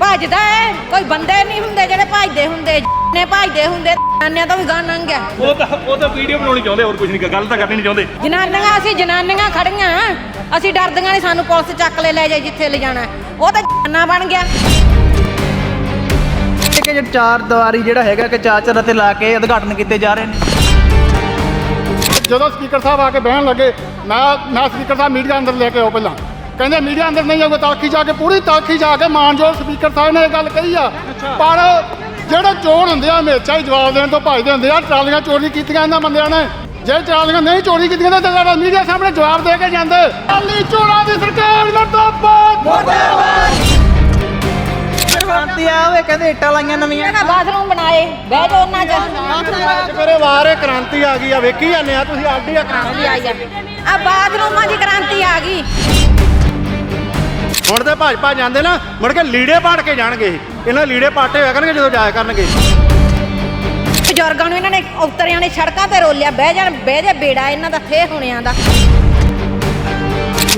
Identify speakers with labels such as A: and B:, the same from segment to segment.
A: ਭੱਜਦਾ ਹੈ ਕੋਈ ਬੰਦੇ ਨਹੀਂ ਹੁੰਦੇ ਜਿਹੜੇ ਭੱਜਦੇ ਹੁੰਦੇ। ਨੇ ਭੱਜਦੇ ਹੁੰਦੇ ਨਾਨਿਆਂ ਤੋਂ ਵੀ ਗਾਂ ਲੰਘ ਗਿਆ।
B: ਉਹ ਤਾਂ ਉਹ ਤਾਂ ਵੀਡੀਓ ਬਣਾਉਣੀ ਚਾਹੁੰਦੇ ਹੋਰ ਕੁਝ ਨਹੀਂ ਗੱਲ ਤਾਂ ਕਰਨੀ ਨਹੀਂ ਚਾਹੁੰਦੇ।
A: ਜਨਾਨੀਆਂ ਅਸੀਂ ਜਨਾਨੀਆਂ ਖੜੀਆਂ। ਅਸੀਂ ਡਰਦੀਆਂ ਨਹੀਂ ਸਾਨੂੰ ਪੁਲਿਸ ਚੱਕ ਲੈ ਲੈ ਜਾਏ ਜਿੱਥੇ ਲੈ ਜਾਣਾ। ਉਹ ਤਾਂ ਜਨਾਨਾ ਬਣ ਗਿਆ।
C: ਕਿ ਜੇ ਚਾਰ ਦੀਵਾਰੀ ਜਿਹੜਾ ਹੈਗਾ ਕਿ ਚਾਚਰ ਅਤੇ ਲਾ ਕੇ ਉਦਘਾਟਨ ਕੀਤੇ ਜਾ ਰਹੇ ਨੇ।
D: ਜਦੋਂ ਸਪੀਕਰ ਸਾਹਿਬ ਆ ਕੇ ਬਹਿਣ ਲੱਗੇ ਮੈਂ ਮੈਂ ਸਪੀਕਰ ਸਾਹਿਬ ਮੀਡੀਆ ਅੰਦਰ ਲੈ ਕੇ ਆਓ ਪਹਿਲਾਂ। ਕਹਿੰਦੇ ਮੀਡੀਆ ਅੰਦਰ ਨਹੀਂ ਆਊਗਾ ਤਾਲਖੀ ਜਾ ਕੇ ਪੂਰੀ ਤਾਲਖੀ ਜਾ ਕੇ ਮਾਨਯੋਗ ਸਪੀਕਰ ਸਾਹਿਬ ਨੇ ਇਹ ਗੱਲ ਕਹੀ ਆ। ਪਰ ਜਿਹੜੇ ਚੋਰ ਹੁੰਦੇ ਆ ਹਮੇਸ਼ਾ ਹੀ ਜਵਾਬ ਦੇਣ ਤੋਂ ਭੱਜਦੇ ਹੁੰਦੇ ਆ ਟਰਾਲੀਆਂ ਚੋਰੀ ਕੀਤੀਆਂ ਇਹਨਾਂ ਬੰਦਿਆਂ ਨੇ। ਜੇ ਟਰਾਲੀਆਂ ਨਹੀਂ ਚੋਰੀ ਕੀਤੀਆਂ ਤਾਂ ਮੀਡੀਆ ਸਾਹਮਣੇ ਜਵਾਬ ਦੇ ਕੇ ਜਾਂਦੇ। ਟਰਾਲੀ ਚੋਰਾਂ ਦੀ ਸਰਕਾਰ ਮੁਰਦਾਬਾਦ
C: ਕ੍ਰਾਂਤੀ ਆ ਓਏ ਕਹਿੰਦੇ ਇੱਟਾਂ ਲਾਈਆਂ ਨਵੀਆਂ।
A: ਬਾਥਰੂਮ ਬਣਾਏ ਬਹਿ ਜਾਓ ਉਹਨਾਂ ਚ।
D: ਮੇਰੇ ਵਾਰੇ ਕ੍ਰਾਂਤੀ ਆ ਗਈ ਆ। ਵੇਖੀ ਜਾਂਦੇ ਆ ਤੁਸੀਂ ਆਡੀ ਆ
A: ਕ੍ਰਾਂਤੀ। ਆਈ ਆ। ਆ ਬਾਥਰੂਮਾਂ ਦੀ ਕ੍ਰਾਂਤੀ ਆ ਗਈ।
D: ਹੁਣ ਤੇ ਭਾਜਪਾ ਜਾਂਦੇ ਨਾ ਮੁੜ ਕੇ ਲੀੜੇ ਪਾੜ ਕੇ ਜਾਣਗੇ ਇਹ। ਇਹਨਾਂ ਲੀੜੇ ਪਾਟੇ ਹੋਇਆ ਕਰਨਗੇ ਜਦੋਂ ਜਾਇਆ ਕਰਨਗੇ।
A: ਬਜ਼ੁਰਗਾਂ ਨੂੰ ਇਹਨਾਂ ਨੇ ਉਤਰਿਆਂ ਨੇ ਸੜਕਾਂ ਤੇ ਰੋਲਿਆ ਬਹਿ ਜਾਣ ਬਹਿ ਜਾ ਬੇੜਾ ਇਹਨਾਂ ਦਾ ਥੇ ਹੋਣਿਆਂ ਦਾ।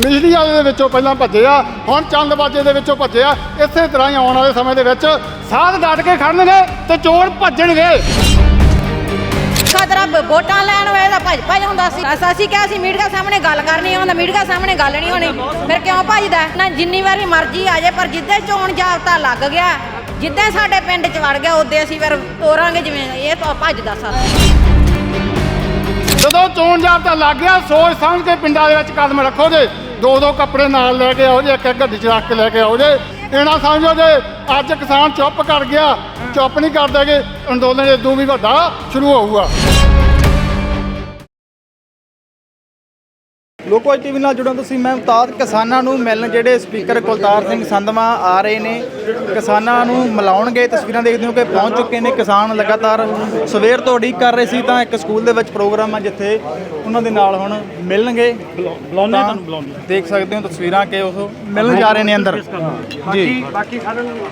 D: ਮੀਡੀਆ ਦੇ ਵਿੱਚੋਂ ਪਹਿਲਾਂ ਭੱਜੇ ਆ ਹੁਣ ਚੰਦਬਾਜ਼ੇ ਦੇ ਵਿੱਚੋਂ ਭੱਜੇ ਆ। ਇਸੇ ਤਰ੍ਹਾਂ ਹੀ ਆਉਣ ਵਾਲੇ ਸਮੇਂ ਦੇ ਵਿੱਚ ਸਾਧ ਡਟ ਕੇ ਖੜਨਗੇ ਤੇ ਚੋਰ ਭੱਜਣਗੇ।
A: ਖਤਰਾ ਬ- ਵੋਟਾਂ ਲੈਣ ਵੇਲੇ ਦਾ ਭੱਜ ਭੱਜ ਹੁੰਦਾ ਸੀ। ਅਸ- ਅਸੀਂ ਕਿਹਾ ਸੀ, ਮੀਡੀਆ ਸਾਹਮਣੇ ਗੱਲ ਕਰਨੀ ਆਉਂਦਾ ਮੀਡੀਆ ਸਾਹਮਣੇ ਗੱਲ ਨਹੀਂ ਹੋਣੀ। ਫਿਰ ਕਿਉਂ ਭੱਜਦਾ? ਨਾ ਜਿੰਨੀ ਵਾਰੀ ਮਰਜ਼ੀ ਆ ਜਾਏ, ਪਰ ਜਿੱਦੇ ਚੋਣ ਜਾਬਤਾ ਲੱਗ ਗਿਆ, ਜਿੱਦੇ ਸਾਡੇ ਪਿੰਡ ਚ ਵੜ ਗਿਆ, ਉਹਦੇ ਅਸੀਂ ਫਿਰ ਤੋਰਾਂਗੇ ਜਿਵੇਂ ਇਹ ਤਾਂ ਭੱਜਦਾ ਸਾਰਾ।
D: ਜਦੋਂ ਚੋਣ ਜਾਬਤਾ ਲੱਗ ਗਿਆ, ਸੋਚ ਸਮਝ ਕੇ ਪਿੰਡਾਂ ਦੇ ਵਿੱਚ ਕਦਮ ਰੱਖੋ ਜੇ। ਦੋ ਦੋ ਕੱਪੜੇ ਨਾਲ ਲੈ ਕੇ ਆਓ ਜੇ ਇੱਕ ਇੱਕ ਗੱਡੀ 'ਚ ਰੱਖ ਕੇ ਲੈ ਕੇ ਆਓ ਜੇ। ਇਹਨਾਂ ਸਮਝੋ ਜੇ ਅੱਜ ਕਿਸਾਨ ਚੁੱਪ ਕਰ ਗਿਆ, ਚੁੱਪ ਨਹੀਂ ਕਰਦੇਗੇ ਅੰਦੋਲਨ ਇਦੋਂ ਵੀ ਵੱਡਾ ਸ਼ੁਰੂ ਹੋਊਗਾ।
C: ਲੋਕੋ ਟੀਵੀ ਨਾਲ ਜੁੜੋ ਤੁਸੀਂ ਮੈਂ ਮੁਮਤਾਜ਼ ਕਿਸਾਨਾਂ ਨੂੰ ਮਿਲਣ ਜਿਹੜੇ ਸਪੀਕਰ ਕੁਲਤਾਰ ਸਿੰਘ ਸੰਧਵਾ ਆ ਰਹੇ ਨੇ ਕਿਸਾਨਾਂ ਨੂੰ ਮਿਲਾਉਣਗੇ ਤਸਵੀਰਾਂ ਦੇਖਦੇ ਹੋ ਕਿ ਪਹੁੰਚ ਚੁੱਕੇ ਨੇ ਕਿਸਾਨ ਲਗਾਤਾਰ। ਸਵੇਰ ਤੋਂ ਉਡੀਕ ਕਰ ਰਹੇ ਸੀ ਤਾਂ ਇੱਕ ਸਕੂਲ ਦੇ ਵਿੱਚ ਪ੍ਰੋਗਰਾਮ ਆ ਜਿੱਥੇ ਉਹਨਾਂ ਦੇ ਨਾਲ ਹੁਣ ਮਿਲਣਗੇ। ਤੁਹਾਨੂੰ ਬੁਲਾਉਂਦੇ ਦੇਖ ਸਕਦੇ ਹੋ ਤਸਵੀਰਾਂ ਕਿ ਉਹ ਮਿਲਣ ਜਾ ਰਹੇ ਨੇ ਅੰਦਰ। ਜੀ।
B: ਬਾਕੀ ਸਾਰਿਆਂ ਨੂੰ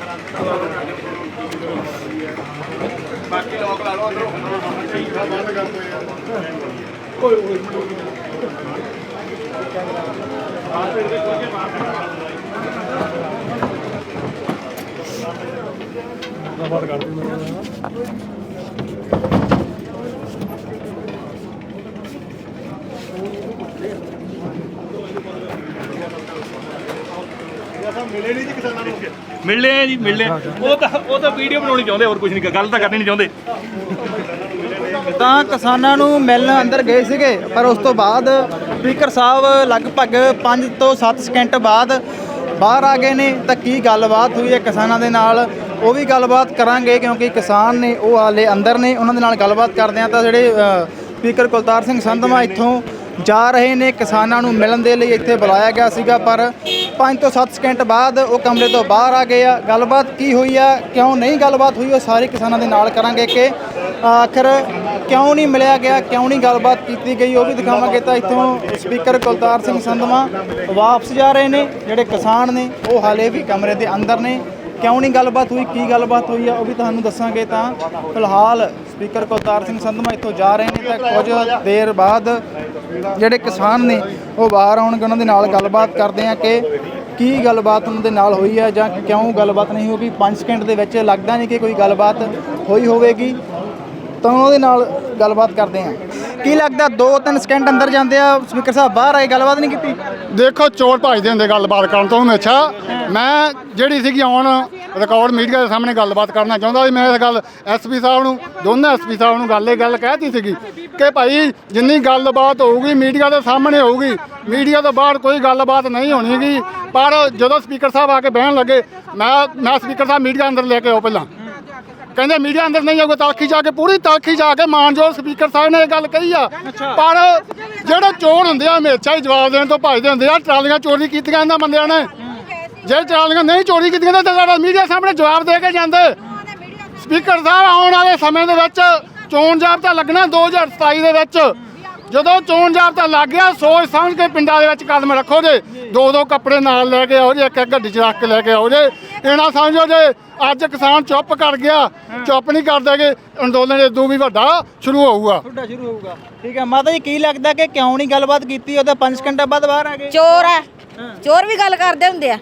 B: ਮਿਲੇ ਆ ਜੀ ਮਿਲਲੇ ਆ। ਉਹ ਤਾਂ ਉਹ ਤਾਂ ਵੀਡੀਓ ਬਣਾਉਣੀ ਚਾਹੁੰਦੇ ਹੋਰ ਕੁਝ ਨਹੀਂ ਗੱਲ ਤਾਂ ਕਰਨੀ ਨਹੀਂ ਚਾਹੁੰਦੇ
C: ਤਾਂ ਕਿਸਾਨਾਂ ਨੂੰ ਮਿਲਣ ਅੰਦਰ ਗਏ ਸੀਗੇ, ਪਰ ਉਸ ਤੋਂ ਬਾਅਦ ਸਪੀਕਰ ਸਾਹਿਬ ਲਗਭਗ 5 ਤੋਂ 7 ਸਕਿੰਟ ਬਾਅਦ ਬਾਹਰ ਆ ਗਏ ਨੇ। ਤਾਂ ਕੀ ਗੱਲਬਾਤ ਹੋਈ ਹੈ ਕਿਸਾਨਾਂ ਦੇ ਨਾਲ? ਉਹ ਵੀ ਗੱਲਬਾਤ ਕਰਾਂਗੇ, ਕਿਉਂਕਿ ਕਿਸਾਨ ਨੇ, ਉਹ ਆਲੇ ਅੰਦਰ ਨੇ, ਉਹਨਾਂ ਦੇ ਨਾਲ ਗੱਲਬਾਤ ਕਰਦੇ ਆ ਤਾਂ ਜਿਹੜੇ ਸਪੀਕਰ ਕੁਲਤਾਰ ਸਿੰਘ ਸੰਧਵਾ ਇੱਥੋਂ ਜਾ ਰਹੇ ਨੇ। ਕਿਸਾਨਾਂ ਨੂੰ ਮਿਲਣ ਦੇ ਲਈ ਇੱਥੇ ਬੁਲਾਇਆ ਗਿਆ ਸੀਗਾ, ਪਰ 5 ਤੋਂ 7 ਸਕਿੰਟ ਬਾਅਦ ਉਹ ਕਮਰੇ ਤੋਂ ਬਾਹਰ ਆ ਗਏ ਆ। ਗੱਲਬਾਤ ਕੀ ਹੋਈ ਆ, ਕਿਉਂ ਨਹੀਂ ਗੱਲਬਾਤ ਹੋਈ, ਉਹ ਸਾਰੇ ਕਿਸਾਨਾਂ ਦੇ ਨਾਲ ਕਰਾਂਗੇ ਕਿ ਆਖਰ ਕਿਉਂ ਨਹੀਂ ਮਿਲਿਆ ਗਿਆ, ਕਿਉਂ ਨਹੀਂ ਗੱਲਬਾਤ ਕੀਤੀ ਗਈ, ਉਹ ਵੀ ਦਿਖਾਵਾਂਗੇ ਤਾਂ ਇੱਥੋਂ ਸਪੀਕਰ ਕੁਲਤਾਰ ਸਿੰਘ ਸੰਧਵਾ ਵਾਪਸ ਜਾ ਰਹੇ ਨੇ, ਜਿਹੜੇ ਕਿਸਾਨ ਨੇ, ਉਹ ਹਾਲੇ ਵੀ ਕਮਰੇ ਦੇ ਅੰਦਰ ਨੇ। ਕਿਉਂ ਨਹੀਂ ਗੱਲਬਾਤ ਹੋਈ, ਕੀ ਗੱਲਬਾਤ ਹੋਈ ਆ, ਉਹ ਵੀ ਤੁਹਾਨੂੰ ਦੱਸਾਂਗੇ ਤਾਂ ਫਿਲਹਾਲ ਸਪੀਕਰ ਕੁਲਤਾਰ ਸਿੰਘ ਸੰਧਮਾ ਇੱਥੋਂ ਜਾ ਰਹੇ ਨੇ ਤਾਂ ਕੁਝ ਦੇਰ ਬਾਅਦ ਜਿਹੜੇ ਕਿਸਾਨ ਨੇ ਉਹ ਬਾਹਰ ਆਉਣਗੇ, ਉਹਨਾਂ ਦੇ ਨਾਲ ਗੱਲਬਾਤ ਕਰਦੇ ਆ ਕਿ ਕੀ ਗੱਲਬਾਤ ਉਹਨਾਂ ਦੇ ਨਾਲ ਹੋਈ ਹੈ ਜਾਂ ਕਿਉਂ ਗੱਲਬਾਤ ਨਹੀਂ ਹੋਈ 5 ਸਕਿੰਟ ਦੇ ਵਿੱਚ ਲੱਗਦਾ ਨਹੀਂ ਕਿ ਕੋਈ ਗੱਲਬਾਤ ਹੋਈ ਹੋਵੇਗੀ। ਤਾਂ ਉਹਦੇ ਨਾਲ ਗੱਲਬਾਤ ਕਰਦੇ ਆ ਕੀ ਲੱਗਦਾ 2-3 ਸਕਿੰਟ ਅੰਦਰ ਜਾਂਦੇ ਆ, ਸਪੀਕਰ ਸਾਹਿਬ ਬਾਹਰ ਆਏ, ਗੱਲਬਾਤ ਨਹੀਂ ਕੀਤੀ?
D: ਦੇਖੋ ਚੋਰ ਭੱਜਦੇ ਹੁੰਦੇ ਗੱਲਬਾਤ ਕਰਨ ਤੋਂ ਹਮੇਸ਼ਾ। ਮੈਂ ਜਿਹੜੀ ਸੀਗੀ ਆਉਣ ਰਿਕਾਰਡ ਮੀਡੀਆ ਦੇ ਸਾਹਮਣੇ ਗੱਲਬਾਤ ਕਰਨਾ ਚਾਹੁੰਦਾ ਸੀ। ਮੈਂ ਇਸ ਗੱਲ ਐਸਪੀ ਸਾਹਿਬ ਨੂੰ ਦੋਨਾਂ ਐਸਪੀ ਸਾਹਿਬ ਨੂੰ ਗੱਲ ਇਹ ਗੱਲ ਕਹਿਤੀ ਸੀਗੀ ਕਿ ਭਾਈ ਜਿੰਨੀ ਗੱਲਬਾਤ ਹੋਊਗੀ ਮੀਡੀਆ ਦੇ ਸਾਹਮਣੇ ਹੋਊਗੀ ਮੀਡੀਆ ਤੋਂ ਬਾਹਰ ਕੋਈ ਗੱਲਬਾਤ ਨਹੀਂ ਹੋਣੀਗੀ। ਪਰ ਜਦੋਂ ਸਪੀਕਰ ਸਾਹਿਬ ਆ ਕੇ ਬਹਿਣ ਲੱਗੇ ਮੈਂ ਮੈਂ ਸਪੀਕਰ ਸਾਹਿਬ ਮੀਡੀਆ ਅੰਦਰ ਲੈ ਕੇ ਆਓ ਪਹਿਲਾਂ। ਕਹਿੰਦੇ ਮੀਡੀਆ ਅੰਦਰ ਨਹੀਂ ਆਊਗਾ ਤਾਲਖੀ ਜਾ ਕੇ ਪੂਰੀ ਤਾਲਖੀ ਜਾ ਕੇ ਮਾਨਯੋਗ ਸਪੀਕਰ ਸਾਹਿਬ ਨੇ ਇਹ ਗੱਲ ਕਹੀ ਆ। ਪਰ ਜਿਹੜੇ ਚੋਰ ਹੁੰਦੇ ਆ ਹਮੇਸ਼ਾ ਹੀ ਜਵਾਬ ਦੇਣ ਤੋਂ ਭੱਜਦੇ ਹੁੰਦੇ ਆ ਟਰਾਲੀਆਂ ਚੋਰੀ ਕੀਤੀਆਂ ਇਹਨਾਂ ਬੰਦਿਆਂ ਨੇ। ਜੇ ਟਰਾਲੀਆਂ ਨਹੀਂ ਚੋਰੀ ਕੀਤੀਆਂ ਤਾਂ ਤਾਂ ਮੀਡੀਆ ਸਾਹਮਣੇ ਜਵਾਬ ਦੇ ਕੇ ਜਾਂਦੇ। ਸਪੀਕਰ ਸਾਹਿਬ ਆਉਣ ਵਾਲੇ ਸਮੇਂ ਦੇ ਵਿੱਚ ਚੋਣ ਜਾਬਤਾ ਲੱਗਣਾ 2027 ਦੇ ਵਿੱਚ। ਜਦੋਂ ਚੋਣ ਜਾਬਤਾ ਲੱਗ ਗਿਆ ਸੋਚ ਸਮਝ ਕੇ ਪਿੰਡਾਂ ਦੇ ਵਿੱਚ ਕਦਮ ਰੱਖੋ ਜੇ। ਦੋ ਦੋ ਕੱਪੜੇ ਨਾਲ ਲੈ ਕੇ ਆਓ ਜੇ ਇੱਕ ਇੱਕ ਗੱਡੀ 'ਚ ਰੱਖ ਕੇ ਲੈ ਕੇ ਆਓ ਜੇ। ਇਹਨਾਂ ਸਮਝੋ ਜੇ ਅੱਜ ਕਿਸਾਨ ਚੁੱਪ ਕਰ ਗਿਆ ਚੁੱਪ ਨਹੀਂ ਕਰਦੇਗੇ ਅੰਦੋਲਨ ਇਦੋਂ ਵੀ ਵੱਡਾ ਸ਼ੁਰੂ ਹੋਊਗਾ।
C: ਤੁਹਾਡਾ ਸ਼ੁਰੂ ਹੋਊਗਾ। ਠੀਕ ਹੈ ਮਾਤਾ ਜੀ ਕੀ ਲੱਗਦਾ ਕਿ ਕਿਉਂ ਨਹੀਂ ਗੱਲਬਾਤ ਕੀਤੀ? ਉਹਦਾ 5 ਸਕਿੰਟਾਂ ਬਾਅਦ ਬਾਹਰ ਆ ਗਏ।
A: ਚੋਰ ਆ ਚੋਰ ਵੀ ਗੱਲ ਕਰਦੇ ਹੁੰਦੇ ਆ।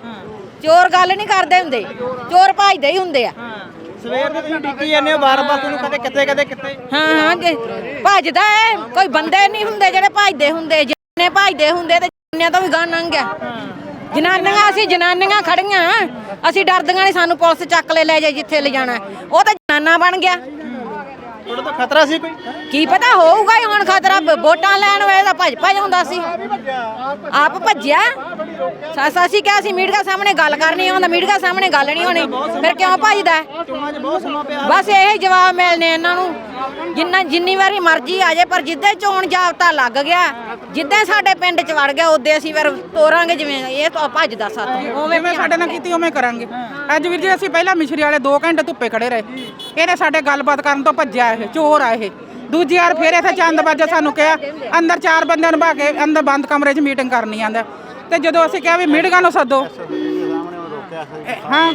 A: ਚੋਰ ਗੱਲ ਨਹੀਂ ਕਰਦੇ ਹੁੰਦੇ। ਚੋਰ ਭਜਦੇ ਹੀ ਹੁੰਦੇ ਆ।
C: ਸਵੇਰ ਦੇ ਤੁਸੀਂ ਡਿੱਕੀ ਜਾਂਦੇ ਹੋ ਬਾਰ-ਬਾਰ ਤੁਹਾਨੂੰ ਕਦੇ ਕਿੱਥੇ ਕਦੇ ਕਿੱਥੇ?
A: ਹਾਂ ਹਾਂ ਜੇ ਭਜਦਾ ਹੈ ਕੋਈ ਬੰਦੇ ਨਹੀਂ ਹੁੰਦੇ ਜਿਹੜੇ ਭਜਦੇ ਹੁੰਦੇ। ਜਿੰਨੇ ਭਜਦੇ ਹੁੰਦੇ ਤੇ ਜਿੰਨਿਆਂ ਤੋਂ ਵੀ ਗਾਂ ਲੰਘ ਗਿਆ। ਜਨਾਨੀਆਂ ਅਸੀਂ ਜਨਾਨੀਆਂ ਖੜੀਆਂ। ਅਸੀਂ ਡਰਦੀਆਂ ਨਹੀਂ ਸਾਨੂੰ ਪੁਲਿਸ ਚੱਕ ਲੈ ਲੈ ਜਾਏ ਜਿੱਥੇ ਲੈ ਜਾਣਾ। ਉਹ ਤਾਂ ਜਨਾਨਾ ਬਣ ਗਿਆ।
C: ਤਾਂ ਖਤਰਾ ਸੀ ਕੋਈ?
A: ਕੀ ਪਤਾ ਹੋਊਗਾ ਹੀ ਹੁਣ ਖਤਰਾ ਵੋਟਾਂ ਲੈਣ ਵੇਲੇ ਤਾਂ ਭੱਜ ਭੱਜ ਹੁੰਦਾ ਸੀ। ਆਪ ਭੱਜਿਆ। ਸੱਸ ਅਸੀਂ ਕਿਹਾ ਸੀ ਮੀਡੀਆ ਸਾਹਮਣੇ ਗੱਲ ਕਰਨੀ ਆਉਂਦਾ ਮੀਡੀਆ ਸਾਹਮਣੇ ਗੱਲ ਨਹੀਂ ਹੋਣੀ। ਫਿਰ ਕਿਉਂ ਭੱਜਦਾ? ਹੈ?
C: ਚੋਣਾਂ 'ਚ ਬਹੁਤ ਸਮਾਂ ਪਿਆ।
A: ਬਸ ਇਹ ਜਵਾਬ ਮਿਲਨੇ ਇਹਨਾਂ ਨੂੰ। ਜਿੰਨਾ ਜਿੰਨੀ ਵਾਰੀ ਮਰਜ਼ੀ ਆ ਜਾਏ ਪਰ ਜਿੱਦੇ ਚੋਣ ਜਾਬਤਾ ਲੱਗ ਗਿਆ ਜਿੱਦੇ ਸਾਡੇ ਪਿੰਡ ਚ ਵੜ ਗਿਆ ਉਹਦੇ ਅਸੀਂ ਫਿਰ ਤੋਰਾਂਗੇ ਜਿਵੇਂ ਇਹ ਤਾਂ ਭੱਜਦਾ ਸਾਥੋਂ ਉਵੇਂ
E: ਜਿਵੇਂ ਸਾਡੇ ਨਾਲ ਕੀਤੀ ਉਵੇਂ ਕਰਾਂਗੇ। ਅੱਜ ਵੀਰ ਜੀ ਅਸੀਂ ਪਹਿਲਾਂ ਮਿਸ਼ਰੀ ਵਾਲੇ 2 ਘੰਟੇ ਧੁੱਪੇ ਖੜੇ ਰਹੇ। ਇਹਨੇ ਸਾਡੇ ਗੱਲਬਾਤ ਕਰਨ ਤੋਂ ਭੱਜਿਆ ਇਹ ਚੋਰ ਆ ਇਹ। ਦੂਜੀ ਵਾਰ ਫੇਰ ਇੱਥੇ ਚੰਦ ਵਜੇ ਸਾਨੂੰ ਕਿਹਾ ਅੰਦਰ ਚਾਰ ਬੰਦਿਆਂ ਨੂੰ ਭਾ ਕੇ ਅੰਦਰ ਬੰਦ ਕਮਰੇ 'ਚ ਮੀਟਿੰਗ ਕਰਨੀ ਆਂਦਾ। ਤੇ ਜਦੋਂ ਅਸੀਂ ਕਿਹਾ ਵੀ ਮੀਟਿੰਗਾਂ ਨੂੰ ਸੱਦੋ। ਇਹ- ਹਾਂ।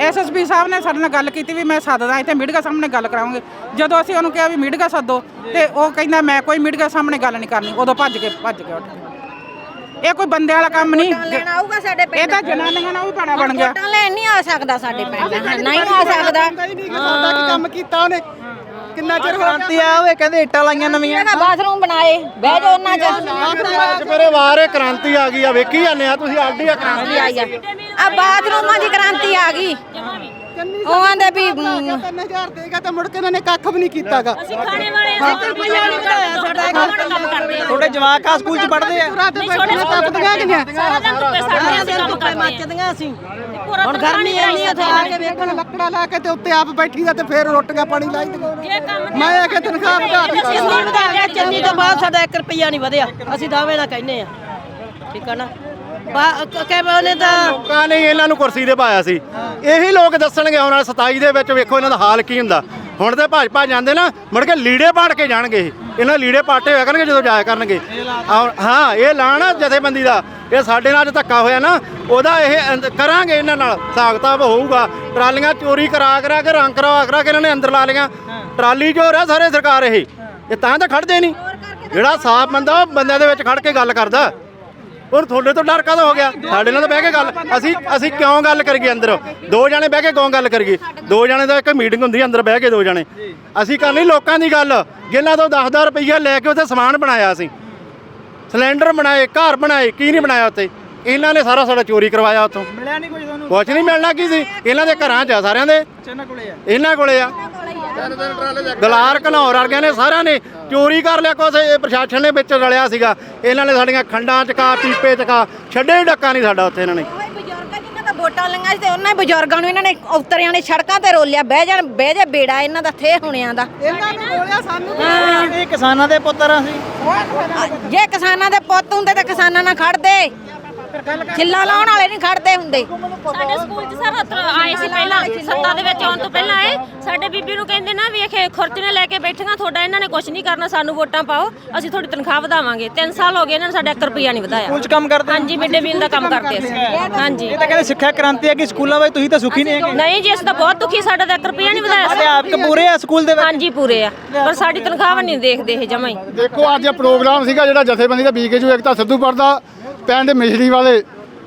E: ਐਸਐਸਪੀ ਸਾਹਿਬ ਨੇ ਸਾਡੇ ਨਾਲ ਗੱਲ ਕੀਤੀ ਵੀ ਮੈਂ ਸੱਦਦਾ ਇੱਥੇ ਮੀਡੀਆ ਸਾਹਮਣੇ ਗੱਲ ਕਰਾਉਂਗੇ ਜਦੋਂ ਅਸੀਂ ਉਹਨੂੰ ਕਿਹਾ ਵੀ ਮੀਡੀਆ ਸੱਦੋ ਤੇ ਉਹ ਕਹਿੰਦਾ ਮੈਂ ਕੋਈ ਮੀਡੀਆ ਸਾਹਮਣੇ ਗੱਲ ਨਹੀਂ ਕਰਨੀ। ਉਦੋਂ ਭੱਜ ਕੇ ਭੱਜ ਗਿਆ ਉੱਠ ਕੇ ਇਹ ਕੋਈ ਬੰਦੇ ਵਾਲਾ ਕੰਮ ਨਹੀਂ।
A: ਲੈਣ ਆਊਗਾ ਸਾਡੇ
E: ਇਹ ਤਾਂ ਜਨਾਨੀਆਂ ਨਾਲ ਵੀ ਪਾਣਾ ਬਣ ਗਿਆ।
A: ਵੋਟਾਂ ਲੈਣ ਨਹੀਂ ਆ ਸਕਦਾ ਸਾਡੇ ਪਿੰਡ ਨਹੀਂ ਆ ਸਕਦਾ।
C: ਸਾਡਾ ਕੀ ਕੰਮ ਕੀਤਾ ਉਹਨੇ। ਕਿੰਨਾ ਚਿਰ ਕ੍ਰਾਂਤੀ ਆ ਓਏ ਕਹਿੰਦੇ ਇੱਟਾਂ ਲਾਈਆਂ ਨਵੀਆਂ।
A: ਇਹਦਾ ਬਾਥਰੂਮ ਬਣਾਏ? ਬਹਿ ਜਾਓ ਉਹਨਾਂ ਚ।
D: ਮੇਰੇ ਵਾਰ ਇਹ ਕ੍ਰਾਂਤੀ ਆ ਗਈ ਆ। ਵੇਖੀ ਜਾਂਦੇ ਆ ਤੁਸੀਂ ਆਡੀ ਆ ਕ੍ਰਾਂਤੀ।
A: ਆਈ ਆ। ਆ ਬਾਥਰੂਮਾਂ ਦੀ ਕ੍ਰਾਂਤੀ ਆ ਗਈ। ਉਹ ਆਂਦੇ ਵੀ ਮ,
C: 3000 ਦੇਗਾ ਤਾਂ ਮੁੜ ਕੇ ਇਹਨਾਂ ਨੇ ਕੱਖ ਵੀ ਨਹੀਂ ਕੀਤਾਗਾ।
F: ਖਾਣੇ ਵਾਲੇ ਇੱਕ ਰੁਪਈਆ ਨਹੀਂ ਵਧਾਇਆ ਸਾਡਾ ਕੰਮ ਕਰਦੇ ਆ।
C: ਤੁਹਾਡੇ ਜਵਾਕ ਆ ਸਕੂਲ 'ਚ ਪੜ੍ਹਦੇ ਆ?
F: ਸਾਰਾ ਦਿਨ ਧੁੱਪੇ ਸਾਡੇ ਅਸੀਂ ਕੰਮ ਕਰਦੇ ਮੱਚਦੀਆਂ ਅਸੀਂ ਹੁਣ ਗਰਮੀ ਇੰਨੀ ਆ
C: ਆ ਕੇ ਵੇਖਣ ਲੱਕੜਾ ਲਾ ਕੇ ਤੇ ਉੱਤੇ ਆਪ ਬੈਠੀ ਦਾ ਤੇ ਫੇਰ ਰੋਟੀਆਂ ਪਾਣੀ ਲਾਈ ਦੇ
F: ਜੇ ਕੰਮ
C: ਮੈਂ ਆ ਕੇ ਤਨਖਾਹ ਵਧਾ ਦਿੱਤੀ।
F: ਅਸੀਂ ਨਹੀਂ ਵਧਾਇਆ ਚੰਨੀ ਤੋਂ ਬਾਅਦ ਸਾਡਾ 1 ਰੁਪਈਆ ਨਹੀਂ ਵਧਿਆ। ਅਸੀਂ ਦਾਅਵੇ ਨਾਲ ਕਹਿੰਨੇ ਆ। ਠੀਕ ਆ ਨਾ? ਕਿਵੇਂ ਉਹਨੇ ਤਾਂ
D: ਲੋਕਾਂ ਨੇ ਇਹਨਾਂ ਨੂੰ ਕੁਰਸੀ ਤੇ ਪਾਇਆ ਸੀ। ਇਹੀ ਲੋਕ ਦੱਸਣਗੇ ਵਾਲੇ 27 ਦੇ ਵਿੱਚ ਵੇਖੋ ਇਹਨਾਂ ਦਾ ਹਾਲ ਕੀ ਹੁੰਦਾ। ਹੁਣ ਤੇ ਭਾਜਪਾ ਜਾਂਦੇ ਨਾ ਮੁੜ ਕੇ ਲੀੜੇ ਪਾੜ ਕੇ ਜਾਣਗੇ ਇਹ। ਇਹਨਾਂ ਲੀੜੇ ਪਾਟੇ ਹੋਇਆ ਕਰਨਗੇ ਜਦੋਂ ਜਾਇਆ ਕਰਨਗੇ। ਔਰ ਹਾਂ ਇਹ ਲਾਣਾ ਜਥੇਬੰਦੀ ਦਾ। ਇਹ ਸਾਡੇ ਨਾਲ ਅੱਜ ਧੱਕਾ ਹੋਇਆ ਨਾ ਉਹਦਾ ਇਹ ਅੰਦ- ਕਰਾਂਗੇ ਇਹਨਾਂ ਨਾਲ। ਹਿਸਾਬ-ਕਿਤਾਬ ਹੋਊਗਾ। ਟਰਾਲੀਆਂ ਚੋਰੀ ਕਰਾ ਕਰਾ ਕੇ ਰੰਗ ਕਰਵਾ ਕਰਾ ਕੇ ਇਹਨਾਂ ਨੇ ਅੰਦਰ ਲਾ ਲਈਆਂ। ਟਰਾਲੀ ਚੋਰ ਆ ਸਾਰੇ ਸਰਕਾਰ ਇਹ। ਇਹ ਤਾਂ ਤਾਂ ਖੜਦੇ ਨਹੀਂ। ਜਿਹੜਾ ਸਾਫ਼ ਬੰਦਾ ਉਹ ਬੰਦਿਆਂ ਦੇ ਵਿੱਚ ਖੜ ਕੇ ਗੱਲ ਕਰਦਾ। ਹੁਣ ਤੁਹਾਡੇ ਤੋਂ ਡਰ ਕਾਹਦਾ ਹੋ ਗਿਆ? ਸਾਡੇ ਨਾਲ ਤਾਂ ਬਹਿ ਕੇ ਗੱਲ ਅਸੀਂ ਅਸੀਂ ਕਿਉਂ ਗੱਲ ਕਰੀਏ ਅੰਦਰ? ਦੋ ਜਣੇ ਬਹਿ ਕੇ ਕਿਉਂ ਗੱਲ ਕਰੀਏ? ਦੋ ਜਣੇ ਦਾ ਇੱਕ ਮੀਟਿੰਗ ਹੁੰਦੀ ਅੰਦਰ ਬਹਿ ਕੇ ਦੋ ਜਣੇ। ਅਸੀਂ ਕਰਨੀ ਲੋਕਾਂ ਦੀ ਗੱਲ। ਜਿਨ੍ਹਾਂ ਤੋਂ 10-10 ਰੁਪਈਆ ਲੈ ਕੇ ਉੱਥੇ ਸਮਾਨ ਬਣਾਇਆ ਅਸੀਂ ਸਿਲੰਡਰ ਬਣਾਏ ਘਰ ਬਣਾਏ ਕੀ ਨਹੀਂ ਬਣਾਇਆ ਉੱਥੇ? ਇਹਨਾਂ ਨੇ ਸਾਰਾ ਸਾਡਾ ਚੋਰੀ ਕਰਵਾਇਆ ਉੱਥੋਂ।
C: ਮਿਲਿਆ ਨਹੀਂ ਕੁਝ ਤੁਹਾਨੂੰ?
D: ਕੁਛ ਨਹੀਂ ਮਿਲਣਾ ਕੀ ਸੀ? ਇਹਨਾਂ ਦੇ ਘਰਾਂ 'ਚ ਆ ਸਾਰਿਆਂ ਦੇ।
C: ਚੈਨਾ ਕੋਲੇ ਆ।
D: ਇਹਨਾਂ ਕੋਲੇ ਆ। ਗਲਾਰ ਘਨੌਰ ਵਰਗਿਆਂ ਨੇ ਸਾਰਿਆਂ ਨੇ ਚੋਰੀ ਕਰ ਲਿਆ ਕੁਛ ਇਹ ਪ੍ਰਸ਼ਾਸਨ ਨੇ ਵਿੱਚ ਰਲਿਆ ਸੀਗਾ। ਇਹਨਾਂ ਨੇ ਸਾਡੀਆਂ ਖੰਡਾਂ ਚਕਾ ਪੀਪੇ ਚਕਾ ਛੱਡੇ ਹੀ ਡੱਕਾ ਨਹੀਂ ਸਾਡਾ ਉੱਥੇ ਇਹਨਾਂ ਨੇ।
A: ਉਹ ਬਜ਼ੁਰਗ ਜਿਨ੍ਹਾਂ ਦਾ ਵੋਟਾਂ ਲਈਆਂ ਸੀ ਤੇ ਉਹਨਾਂ ਹੀ ਬਜ਼ੁਰਗਾਂ ਨੂੰ ਇਹਨਾਂ ਨੇ ਉਤਰਿਆਂ ਨੇ ਸੜਕਾਂ ਤੇ ਰੋਲਿਆ ਬਹਿ ਜਾਣ ਬਹਿ ਜਾ ਬੇੜਾ ਇਹਨਾਂ ਦਾ ਥੇ ਹੁਣਿਆਂ ਦਾ।
C: ਇਹਨਾਂ ਨੂੰ ਬੋਲਿਆ ਸਾਨੂੰ ਇਹ ਕਿਸਾਨਾਂ ਦੇ ਪੁੱਤਰ ਅਸੀਂ।
A: ਜੇ ਕਿਸਾਨਾਂ ਦੇ ਪੁੱਤ ਹੁੰਦੇ ਤਾਂ ਕਿਸਾਨਾਂ ਨਾਲ ਖੜਦੇ। ਛਿੱਲਾ ਲਾਉਣ ਵਾਲੇ ਨਹੀਂ ਖੜਦੇ ਹੁੰਦੇ।
F: ਸਾਡੇ ਸਕੂਲ 'ਚ ਸਰ ਉੱਧਰ ਆਏ ਸੀ ਪਹਿਲਾਂ ਸੱਤਾ ਦੇ ਵਿੱਚ ਆਉਣ ਤੋਂ ਪਹਿਲਾਂ ਆਏ ਸਾਡੇ ਬੀਬੀ ਨੂੰ ਕਹਿੰਦੇ ਨਾ ਵੀ ਇਹ ਖੁਰਚਣੇ ਲੈ ਕੇ ਬੈਠੀਆਂ ਤੁਹਾਡਾ ਇਹਨਾਂ ਨੇ ਕੁਝ ਨਹੀਂ ਕਰਨਾ ਸਾਨੂੰ ਵੋਟਾਂ ਪਾਓ ਅਸੀਂ ਤੁਹਾਡੀ ਤਨਖਾਹ ਵਧਾਵਾਂਗੇ। 3 ਸਾਲ ਹੋ ਗਏ ਇਹਨਾਂ ਨੇ ਸਾਡਾ 1 ਰੁਪਿਆ ਨਹੀਂ ਵਧਾਇਆ।
C: ਸਕੂਲ 'ਚ ਕੰਮ ਕਰਦੇ
F: ਹਾਂਜੀ ਮਿਡ ਮੀਲ ਦਾ ਕੰਮ ਕਰਦੇ ਅਸੀਂ ਹਾਂਜੀ
C: ਇਹ ਤਾਂ ਕਹਿੰਦੇ ਸਿੱਖਿਆ ਕ੍ਰਾਂਤੀ ਹੈ ਕਿ ਸਕੂਲਾਂ ਵਿੱਚ ਤੁਸੀਂ ਤਾਂ ਸੁਖੀ ਨਹੀਂ ਹੈਗੇ।
F: ਨਹੀਂ ਜੀ ਅਸੀਂ ਤਾਂ ਬਹੁਤ ਦੁਖੀ ਸਾਡਾ ਤਾਂ 1 ਰੁਪਿਆ ਨਹੀਂ ਵਧਾਇਆ।
C: ਸਾਡੇ ਆਪ ਕੇ ਪੂਰੇ ਆ ਸਕੂਲ ਦੇ ਵਿੱਚ।
F: ਹਾਂਜੀ ਪੂਰੇ ਆ। ਪਰ ਸਾਡੀ ਤਨਖਾਹ ਵੀ ਨਹੀਂ ਦੇਖਦੇ ਇਹ ਜਮਾਂ ਹੀ।
D: ਦੇਖੋ ਅੱਜ ਇਹ ਪ੍ਰੋਗਰਾਮ ਸੀਗਾ ਜਿਹੜਾ ਜਥੇਬੰਦੀ ਦਾ ਬੀਕੇਯੂ ਏਕਤਾ ਸਿੱਧੂਪੁਰ ਦਾ ਪਿੰਡ ਮਿਸ਼ਰੀ ਵਾਲੇ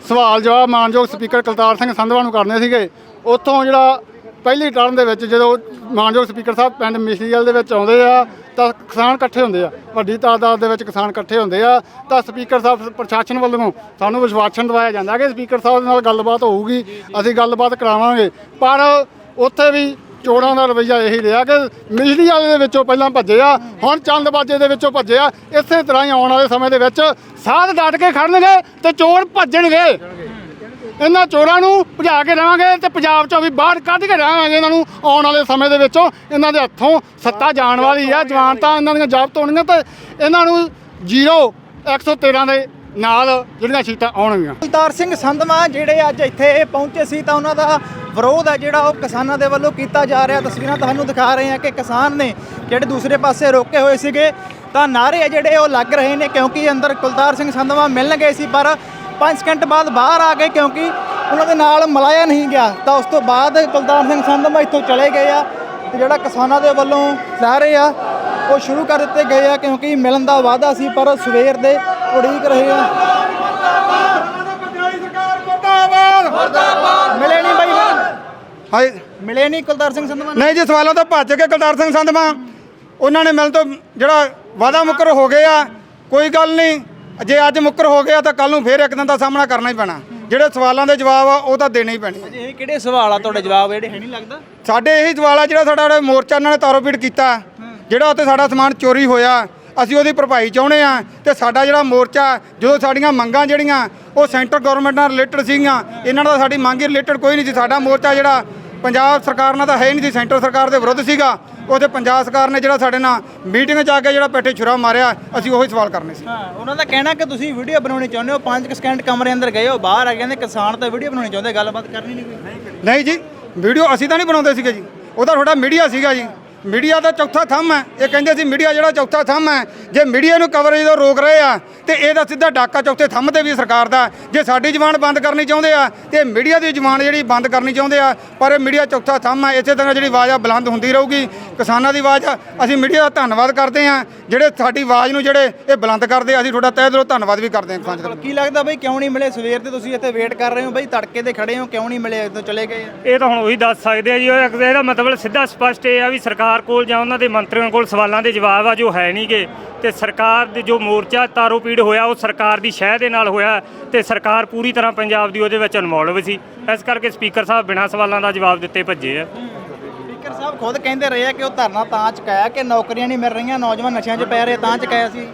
D: ਸਵਾਲ ਜਵਾਬ ਮਾਨਯੋਗ ਸਪੀਕਰ ਕਲਤਾਰ ਸਿੰਘ ਸੰਧਵਾ ਨੂੰ ਕਰਨੇ ਸੀਗੇ। ਉੱਥੋਂ ਜਿਹੜਾ ਪਹਿਲੀ ਟਰਨ ਦੇ ਵਿੱਚ ਜਦੋਂ ਮਾਨਯੋਗ ਸਪੀਕਰ ਸਾਹਿਬ ਪਿੰਡ ਮਿਸ਼ਰੀ ਵਾਲੇ ਦੇ ਵਿੱਚ ਆਉਂਦੇ ਆ, ਤਾਂ ਕਿਸਾਨ ਇਕੱਠੇ ਹੁੰਦੇ ਆ। ਵੱਡੀ ਤਾਦਾਦ ਦੇ ਵਿੱਚ ਕਿਸਾਨ ਇਕੱਠੇ ਹੁੰਦੇ ਆ, ਤਾਂ ਸਪੀਕਰ ਸਾਹਿਬ ਪ੍ਰਸ਼ਾਸਨ ਵੱਲੋਂ ਸਾਨੂੰ ਵਿਸ਼ਵਾਸਨ ਦਵਾਇਆ ਜਾਂਦਾ ਕਿ ਸਪੀਕਰ ਸਾਹਿਬ ਦੇ ਨਾਲ ਗੱਲਬਾਤ ਹੋਊਗੀ, ਅਸੀਂ ਗੱਲਬਾਤ ਕਰਾਵਾਂਗੇ। ਪਰ ਉੱਥੇ ਵੀ ਚੋਰਾਂ ਦਾ ਰਵਈਆ ਇਹੀ ਰਿਹਾ ਕਿ ਮਿਸ਼ਰੀ ਵਾਲੇ ਦੇ ਵਿੱਚੋਂ ਪਹਿਲਾਂ ਭੱਜੇ ਆ, ਹੁਣ ਚੰਦਬਾਜੇ ਦੇ ਵਿੱਚੋਂ ਭੱਜੇ ਆ। ਇਸੇ ਤਰ੍ਹਾਂ ਹੀ ਆਉਣ ਵਾਲੇ ਸਮੇਂ ਦੇ ਵਿੱਚ ਸਾਧ ਡਟ ਕੇ ਖੜਨਗੇ ਤੇ ਚੋਰ ਭੱਜਣਗੇ। ਇਹਨਾਂ ਚੋਰਾਂ ਨੂੰ ਭਜਾ ਕੇ ਰਵਾਂਗੇ ਤੇ ਪੰਜਾਬ ਚੋਂ ਵੀ ਬਾਹਰ ਕੱਢ ਕੇ ਰਵਾਂਗੇ ਇਹਨਾਂ ਨੂੰ ਆਉਣ ਵਾਲੇ ਸਮੇਂ ਦੇ ਵਿੱਚੋਂ। ਇਹਨਾਂ ਦੇ ਹੱਥੋਂ ਸੱਤਾ ਜਾਣ ਵਾਲੀ ਆ, ਜਵਾਨ ਤਾਂ ਇਹਨਾਂ ਦੀਆਂ ਜ਼ਬਤ ਹੋਣਗੀਆਂ ਤੇ ਇਹਨਾਂ ਨੂੰ ਜ਼ੀਰੋ 113 ਦੇ ਨਾਲ ਜਿਹੜੀਆਂ ਸੀਟਾਂ ਆਉਣਗੀਆਂ।
C: ਕੁਲਤਾਰ ਸਿੰਘ ਸੰਧਮਾ ਜਿਹੜੇ ਅੱਜ ਇੱਥੇ ਪਹੁੰਚੇ ਸੀ ਤਾਂ ਉਹਨਾਂ ਦਾ ਵਿਰੋਧ ਹੈ ਜਿਹੜਾ ਉਹ ਕਿਸਾਨਾਂ ਦੇ ਵੱਲੋਂ ਕੀਤਾ ਜਾ ਰਿਹਾ। ਤਸਵੀਰਾਂ ਤੁਹਾਨੂੰ ਦਿਖਾ ਰਹੇ ਹਾਂ ਕਿ ਕਿਸਾਨ ਨੇ ਜਿਹੜੇ ਦੂਸਰੇ ਪਾਸੇ ਰੋਕੇ ਹੋਏ ਸੀਗੇ, ਤਾਂ ਨਾਰੇ ਆ ਜਿਹੜੇ ਉਹ ਲੱਗ ਰਹੇ ਨੇ ਕਿਉਂਕਿ ਅੰਦਰ ਕੁਲਤਾਰ ਸਿੰਘ ਸੰਧਵਾ ਮਿਲਣ ਗਏ ਸੀ, ਪਰ 5 ਸਕਿੰਟ ਬਾਅਦ ਬਾਹਰ ਆ ਗਏ ਕਿਉਂਕਿ ਉਹਨਾਂ ਦੇ ਨਾਲ ਮਲਾਇਆ ਨਹੀਂ ਗਿਆ। ਤਾਂ ਉਸ ਤੋਂ ਬਾਅਦ ਕੁਲਤਾਰ ਸਿੰਘ ਸੰਧਵਾ ਇੱਥੋਂ ਚਲੇ ਗਏ ਆ ਤੇ ਜਿਹੜਾ ਕਿਸਾਨਾਂ ਦੇ ਵੱਲੋਂ ਨਾਰੇ ਆ, ਉਹ ਸ਼ੁਰੂ ਕਰ ਦਿੱਤੇ ਗਏ ਆ ਕਿਉਂਕਿ ਮਿਲਣ ਦਾ ਵਾਅਦਾ ਸੀ, ਪਰ ਸਵੇਰ ਦੇ ਉਡੀਕ ਰਹੇ ਆ।
G: ਮੁਰਦਾਬਾਦ। ਮੁਰਦਾਬਾਦ
C: ਮਿਲੇ ਨਹੀਂ ਬਾਈ
G: ਹਾਏ।
C: ਮਿਲੇ ਨਹੀਂ ਕੁਲਤਾਰ ਸਿੰਘ ਸੰਧਵਾ ਨੂੰ?
G: ਨਹੀਂ ਜੀ ਸਵਾਲਾਂ ਤੋਂ ਭੱਜ ਕੇ ਕੁਲਤਾਰ ਸਿੰਘ ਸੰਧਵਾ। ਉਹਨਾਂ ਨੇ ਮਿਲਣ ਤੋਂ ਜਿਹੜਾ ਵਾਦਾ ਮੁੱਕਰ ਹੋ ਗਏ ਆ ਕੋਈ ਗੱਲ ਨਹੀਂ। ਜੇ ਅੱਜ ਮੁੱਕਰ ਹੋ ਗਿਆ ਤਾਂ ਕੱਲ ਨੂੰ ਫੇਰ ਇੱਕ ਦਿਨ ਦਾ ਸਾਹਮਣਾ ਕਰਨਾ ਹੀ ਪੈਣਾ। ਜਿਹੜੇ ਸਵਾਲਾਂ ਦੇ ਜਵਾਬ ਆ ਉਹ ਤਾਂ ਦੇਣੇ ਹੀ ਪੈਣੇ ਆ।
C: ਇਹ ਕਿਹੜੇ ਸਵਾਲ ਆ ਤੁਹਾਡੇ ਜਵਾਬ? ਜਿਹੜੇ ਹੈ ਨਹੀਂ ਲੱਗਦਾ?
G: ਸਾਡੇ ਇਹੀ ਸਵਾਲ ਆ ਜਿਹੜਾ ਸਾਡਾ ਮੋਰਚਾ ਇਹਨਾਂ ਨੇ ਤਾਰੋਪੀੜ ਕੀਤਾ। ਜਿਹੜਾ ਉੱਥੇ ਸਾਡਾ ਸਮਾਨ ਚੋਰੀ ਹੋਇਆ। ਅਸੀਂ ਉਹਦੀ ਭਰਪਾਈ ਚਾਹੁੰਦੇ ਆ ਤੇ ਸਾਡਾ ਜਿਹੜਾ ਮੋਰਚਾ ਜਦੋਂ ਸਾਡੀਆਂ ਮੰਗਾਂ ਜਿਹੜੀਆਂ ਉਹ ਸੈਂਟਰ ਗਵਰਨਮੈਂਟ ਨਾਲ ਰਿਲੇਟਡ ਸੀਗੀਆਂ ਇਹਨਾਂ ਨਾਲ ਸਾਡੀ ਮੰਗ ਹੀ ਰਿਲੇਟਡ ਕੋਈ ਨਹੀਂ ਸੀ। ਸਾਡਾ ਮੋਰਚਾ ਜਿਹੜਾ ਪੰਜਾਬ ਸਰਕਾਰ ਨਾਲ ਤਾਂ ਹੈ ਨਹੀਂ ਸੀ ਸੈਂਟਰ ਸਰਕਾਰ ਦੇ ਵਿਰੁੱਧ ਸੀਗਾ। ਉਹਦੇ ਪੰਜਾਬ ਸਰਕਾਰ ਨੇ ਜਿਹੜਾ ਸਾਡੇ ਨਾਲ ਮੀਟਿੰਗ 'ਚ ਆ ਕੇ ਜਿਹੜਾ ਪੈਠੇ ਛੁਰਾ ਮਾਰਿਆ ਅਸੀਂ ਉਹੀ ਸਵਾਲ ਕਰਨੇ ਸੀ।
C: ਹਾਂ ਉਹਨਾਂ ਦਾ ਕਹਿਣਾ ਕਿ ਤੁਸੀਂ ਵੀਡੀਓ ਬਣਾਉਣੀ ਚਾਹੁੰਦੇ ਹੋ 5 ਸਕਿੰਟ ਕਮਰੇ ਅੰਦਰ ਗਏ ਹੋ ਬਾਹਰ ਆ ਕਹਿੰਦੇ ਕਿਸਾਨ ਤਾਂ ਵੀਡੀਓ ਬਣਾਉਣੀ ਚਾਹੁੰਦੇ ਗੱਲਬਾਤ ਕਰਨੀ ਨਹੀਂ ਕੋਈ।
G: ਨਹੀਂ ਜੀ ਵੀਡੀਓ ਅਸੀਂ ਤਾਂ ਨਹੀਂ ਬਣਾਉਂਦੇ ਸੀਗੇ ਜੀ। ਉਹ ਤਾਂ ਤੁਹਾਡਾ ਮੀਡੀਆ ਸੀਗਾ ਜੀ। ਮੀਡੀਆ ਦਾ ਚੌਥਾ ਥੰਮ ਹੈ। ਇਹ ਕਹਿੰਦੇ ਸੀ ਮੀਡੀਆ ਜਿਹੜਾ ਚੌਥਾ ਥੰਮ ਹੈ ਜੇ ਮੀਡੀਆ ਨੂੰ ਕਵਰੇਜ ਤੋਂ ਰੋਕ ਰਹੇ ਆ ਤੇ ਇਹਦਾ ਸਿੱਧਾ ਡਾਕਾ ਚੌਥੇ ਥੰਮ ਤੇ ਵੀ ਸਰਕਾਰ ਦਾ। ਜੇ ਸਾਡੀ ਜ਼ਬਾਨ ਬੰਦ ਕਰਨੀ ਚਾਹੁੰਦੇ ਆ ਤੇ ਮੀਡੀਆ ਦੀ ਜ਼ਬਾਨ ਜਿਹੜੀ ਬੰਦ ਕਰਨੀ ਚਾਹੁੰਦੇ ਆ ਪਰ ਇਹ ਮੀਡੀਆ ਚੌਥਾ ਥੰਮ ਹੈ ਇਸੇ ਤਰ੍ਹਾਂ ਜਿਹੜੀ ਆਵਾਜ਼ ਆ ਬੁਲੰਦ ਹੁੰਦੀ ਰਹੂਗੀ। ਕਿਸਾਨਾਂ ਦੀ ਆਵਾਜ਼ ਆ ਅਸੀਂ ਮੀਡੀਆ ਦਾ ਧੰਨਵਾਦ ਕਰਦੇ ਆ ਜਿਹੜੇ ਸਾਡੀ ਆਵਾਜ਼ ਨੂੰ ਜਿਹੜੇ ਇਹ ਬੁਲੰਦ ਕਰਦੇ ਆ ਅਸੀਂ ਤੁਹਾਡਾ ਤਹਿ ਦਿਲੋਂ ਧੰਨਵਾਦ ਵੀ ਕਰਦੇ ਹਾਂ ਕਿਸਾਨ ਜਥੇਬੰਦੀ
C: ਕੀ ਲੱਗਦਾ ਬਈ ਕਿਉਂ ਨਹੀਂ ਮਿਲੇ? ਸਵੇਰ ਤੇ ਤੁਸੀਂ ਇੱਥੇ ਵੇਟ ਕਰ ਰਹੇ ਹੋ ਬਈ ਤੜਕੇ ਤੇ ਖੜੇ ਹੋ ਕਿਉਂ ਨਹੀਂ ਮਿਲੇ? ਇੱਥੋਂ ਚਲੇ ਗਏ ਆ?
H: ਇਹ ਤਾਂ ਹੁਣ ਉਹੀ ਦੱਸ ਸਕਦੇ ਆ ਜੀ ਇਹਦਾ ਮਤਲਬ ਸਿੱਧਾ ਸਪਸ਼ਟ ਇਹ ਆ ਵੀ ਸਰਕਾਰ ਕੋਲ ਜਾਂ ਉਹਨਾਂ ਦੇ ਮੰਤਰੀਆਂ ਕੋਲ ਸਵਾਲਾਂ ਦੇ ਜਵਾਬ ਆ ਜੋ ਹੈ ਨਹੀਂਗੇ ਤੇ ਸਰਕਾਰ ਦੇ ਜੋ ਮੋਰਚਾ ਤਾਰੋ ਪੀੜ ਹੋਇਆ ਉਹ ਸਰਕਾਰ ਦੀ ਸ਼ਹਿ ਦੇ ਨਾਲ ਹੋਇਆ ਤੇ ਸਰਕਾਰ ਪੂਰੀ ਤਰ੍ਹਾਂ ਪੰਜਾਬ ਦੀ ਉਹਦੇ ਵਿੱਚ ਇਨਵੋਲਵ ਸੀ। ਇਸ ਕਰਕੇ ਸਪੀਕਰ ਸਾਹਿਬ ਬਿਨਾਂ ਸਵਾਲਾਂ ਦਾ ਜਵਾਬ ਦਿੱਤੇ ਭੱਜੇ ਆ।
C: ਸਪੀਕਰ ਸਾਹਿਬ ਖੁਦ ਕਹਿੰਦੇ ਰਹੇ ਆ ਕਿ ਉਹ ਧਰਨਾ ਤਾਂ ਚੁਕਾਇਆ ਕਿ ਨੌਕਰੀਆਂ ਨਹੀਂ ਮਿਲ ਰਹੀਆਂ ਨੌਜਵਾਨ ਨਸ਼ਿਆਂ 'ਚ ਪੈ ਰਹੇ ਤਾਂ ਚੁਕਾਇਆ ਸੀ।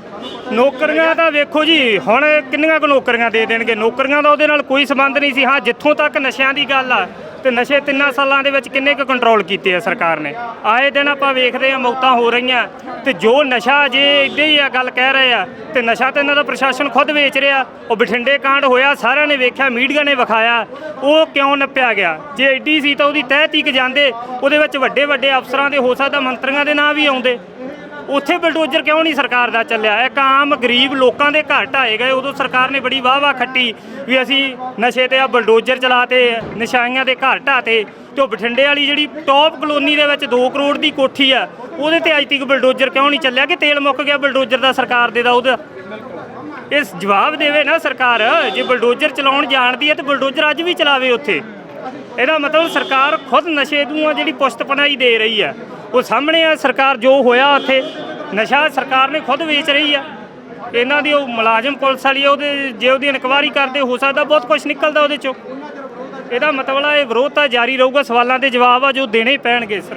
H: ਨੌਕਰੀਆਂ ਤਾਂ ਵੇਖੋ ਜੀ ਹੁਣ ਕਿੰਨੀਆਂ ਕੁ ਨੌਕਰੀਆਂ ਦੇ ਦੇਣਗੇ? ਨੌਕਰੀਆਂ ਦਾ ਉਹਦੇ ਨਾਲ ਕੋਈ ਸੰਬੰਧ ਨਹੀਂ ਸੀ। ਹਾਂ ਜਿੱਥੋਂ ਤੱਕ ਨਸ਼ਿਆਂ ਦੀ ਗੱਲ ਆ ਤੇ ਨਸ਼ੇ ਤਿੰਨਾਂ ਸਾਲਾਂ ਦੇ ਵਿੱਚ ਕਿੰਨੇ ਕੁ ਕੰਟਰੋਲ ਕੀਤੇ ਆ ਸਰਕਾਰ ਨੇ? ਆਏ ਦਿਨ ਆਪਾਂ ਵੇਖਦੇ ਆ ਮੌਤਾਂ ਹੋ ਰਹੀਆਂ ਤੇ ਜੋ ਨਸ਼ਾ ਜੇ ਇੱਦਾਂ ਹੀ ਆ ਗੱਲ ਕਹਿ ਰਹੇ ਆ ਤੇ ਨਸ਼ਾ ਤੇ ਇਹਨਾਂ ਦਾ ਪ੍ਰਸ਼ਾਸਨ ਖੁਦ ਵੇਚ ਰਿਹਾ। ਉਹ ਬਠਿੰਡੇ ਕਾਂਡ ਹੋਇਆ, ਸਾਰਿਆਂ ਨੇ ਵੇਖਿਆ, ਮੀਡੀਆ ਨੇ ਵਿਖਾਇਆ। ਉਹ ਕਿਉਂ ਨੱਪਿਆ ਗਿਆ? ਜੇ ਐਡੀ ਸੀ ਤਾਂ ਉਹਦੀ ਤਹਿ ਤੀਕ ਜਾਂਦੇ, ਉਹਦੇ ਵਿੱਚ ਵੱਡੇ ਵੱਡੇ ਅਫਸਰਾਂ ਦੇ, ਹੋ ਸਕਦਾ ਮੰਤਰੀਆਂ ਦੇ ਨਾਂ ਵੀ ਆਉਂਦੇ। ਉੱਥੇ ਬਲਡੋਜ਼ਰ ਕਿਉਂ ਨਹੀਂ ਸਰਕਾਰ ਦਾ ਚੱਲਿਆ? ਇੱਕ ਆਮ ਗਰੀਬ ਲੋਕਾਂ ਦੇ ਘਰ ਢਾਏ ਗਏ। ਉਦੋਂ ਸਰਕਾਰ ਨੇ ਬੜੀ ਵਾਹ ਵਾਹ ਖੱਟੀ ਵੀ ਅਸੀਂ ਨਸ਼ੇ ਤੇ ਆ ਬਲਡੋਜ਼ਰ ਚਲਾਤੇ, ਨਸ਼ਾਈਆਂ ਦੇ ਘਰ ਢਾਤੇ ਤੇ ਉਹ ਬਠਿੰਡੇ ਵਾਲੀ ਜਿਹੜੀ ਟੌਪ ਕਲੋਨੀ ਦੇ ਵਿੱਚ 2 ਕਰੋੜ ਦੀ ਕੋਠੀ ਆ, ਉਹਦੇ ਤੇ ਅੱਜ ਤੱਕ ਬਲਡੋਜ਼ਰ ਕਿਉਂ ਨਹੀਂ ਚੱਲਿਆ? ਕਿ ਤੇਲ ਮੁੱਕ ਗਿਆ ਬਲਡੋਜ਼ਰ ਦਾ ਸਰਕਾਰ ਦੇ ਦਾ ਉਹਦਾ? ਇਸ ਜਵਾਬ ਦੇਵੇ ਨਾ ਸਰਕਾਰ, ਜੇ ਬਲਡੋਜ਼ਰ ਚਲਾਉਣ ਜਾਣਦੀ ਹੈ ਤੇ ਬਲਡੋਜ਼ਰ ਅੱਜ ਵੀ ਚਲਾਵੇ ਉੱਥੇ। ਇਹਦਾ ਮਤਲਬ ਸਰਕਾਰ ਖੁਦ ਨਸ਼ੇ ਨੂੰ ਆ ਜਿਹੜੀ ਪੁਸ਼ਤ ਪਨਾਈ ਦੇ ਰਹੀ ਆ। ਉਹ ਸਾਹਮਣੇ ਆ ਸਰਕਾਰ ਜੋ ਹੋਇਆ ਉੱਥੇ ਨਸ਼ਾ ਸਰਕਾਰ ਨੇ ਖੁਦ ਵੇਚ ਰਹੀ ਆ। ਇਹਨਾਂ ਦੀ ਉਹ ਮੁਲਾਜ਼ਮ ਪੁਲਿਸ ਵਾਲੀ ਆ, ਉਹਦੇ ਜੇ ਉਹਦੀ ਇਨਕੁਆਰੀ ਕਰਦੇ ਹੋ ਸਕਦਾ ਬਹੁਤ ਕੁਝ ਨਿਕਲਦਾ ਉਹਦੇ ਚੋਂ। ਇਹਦਾ ਮਤਲਬ ਆ ਇਹ ਵਿਰੋਧ ਤਾਂ ਜਾਰੀ ਰਹੂਗਾ ਸਵਾਲਾਂ ਦੇ ਜਵਾਬ ਆ ਜੋ ਦੇਣੇ ਹੀ ਪੈਣਗੇ ਸਰ।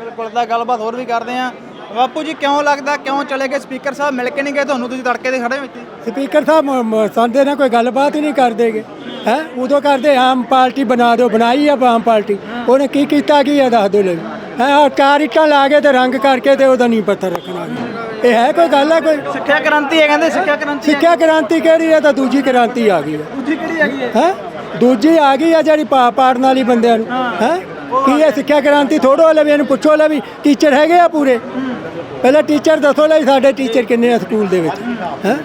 C: ਬਿਲਕੁਲ ਦਾ ਗੱਲਬਾਤ ਹੋਰ ਵੀ ਕਰਦੇ ਆ ਬਾਪੂ ਜੀ ਕਿਉਂ ਲੱਗਦਾ ਕਿਉਂ ਚਲੇ ਗਏ? ਸਪੀਕਰ ਸਾਹਿਬ ਮਿਲ ਕੇ ਨਹੀਂ ਗਏ ਤੁਹਾਨੂੰ? ਤੁਸੀਂ ਤੜਕੇ ਦੇ ਖੜੇ ਹੋ ਇੱਥੇ।
I: ਸਪੀਕਰ ਸਾਹਿਬ ਮ- ਮ- ਕੋਈ ਗੱਲਬਾਤ ਹੀ ਨਹੀਂ ਕਰਦੇਗੇ ਹੈ? ਉਦੋਂ ਕਰਦੇ ਆਮ ਪਾਰਟੀ ਬਣਾ ਦਿਓ ਬਣਾਈ ਆ ਆਮ ਪਾਰਟੀ। ਉਹਨੇ ਕੀ ਕੀਤਾ ਕੀ ਆ ਦੱਸ ਦਿਓ ਲੈ। ਹੈ ਆ ਚਾਰ ਇੱਟਾਂ ਲਾ ਕੇ ਤੇ ਰੰਗ ਕਰਕੇ ਤੇ ਉਹਦਾ ਨਹੀਂ ਪੱਥਰ ਰੱਖਣਾ। ਇਹ ਹੈ ਕੋਈ ਗੱਲ ਹੈ ਕੋਈ?
C: ਸਿੱਖਿਆ ਕ੍ਰਾਂਤੀ ਹੈ ਕਹਿੰਦੇ ਸਿੱਖਿਆ ਕ੍ਰਾਂਤੀ
I: ਸਿੱਖਿਆ ਕ੍ਰਾਂਤੀ ਕਿਹੜੀ ਹੈ ਤਾਂ ਦੂਜੀ ਕ੍ਰਾਂਤੀ ਆ ਗਈ ਹੈ
C: ਦੂਜੀ ਕਿਹੜੀ ਹੈਗੀ ਹੈ?
I: ਹੈ? ਦੂਜੀ ਆ ਗਈ ਆ ਜਿਹੜੀ ਪਾ ਪਾੜਨ ਵਾਲੀ ਬੰਦਿਆਂ ਨੂੰ। ਹੈ। ਕੀ ਹੈ ਸਿੱਖਿਆ ਕ੍ਰਾਂਤੀ ਥੋੜੋ ਲੈ ਵੀ ਇਹਨੂੰ ਪੁੱਛੋ ਲੈ ਵੀ ਟੀਚਰ ਹੈਗੇ ਆ ਪੂਰੇ? ਪਹਿਲਾਂ ਟੀਚਰ ਦੱਸੋ ਲੈ ਸਾਡੇ ਟੀਚਰ ਕਿੰਨੇ ਆ ਸਕੂਲ ਦੇ ਵਿੱਚ? ਹੈ?